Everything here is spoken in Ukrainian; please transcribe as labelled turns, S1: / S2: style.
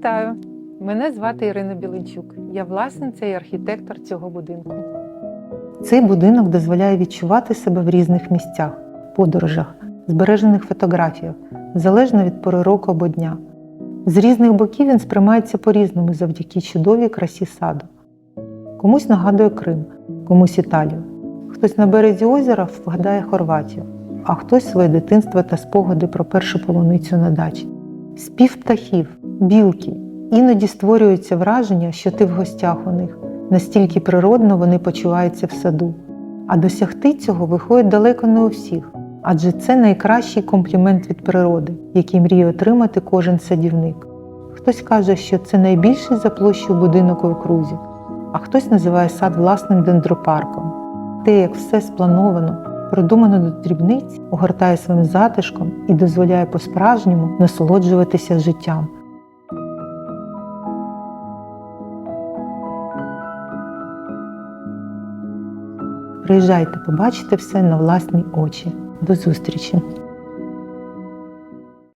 S1: Вітаю! Мене звати Ірина Біленчук. Я власниця і архітектор цього будинку. Цей будинок дозволяє відчувати себе в різних місцях, подорожах, збережених фотографіях, залежно від пори року або дня. З різних боків він сприймається по-різному завдяки чудовій красі саду. Комусь нагадує Крим, комусь Італію. Хтось на березі озера вгадає Хорватію, а хтось своє дитинство та спогади про першу полуницю на дачі. Спів птахів, білки. Іноді створюється враження, що ти в гостях у них. Настільки природно вони почуваються в саду. А досягти цього виходить далеко не у всіх, адже це найкращий комплімент від природи, який мріє отримати кожен садівник. Хтось каже, що це найбільший за площу будинок у окрузі, а хтось називає сад власним дендропарком. Те, як все сплановано, продумано до дрібниць, огортає своїм затишком і дозволяє по-справжньому насолоджуватися життям. Приїжджайте, побачити все на власні очі. До зустрічі!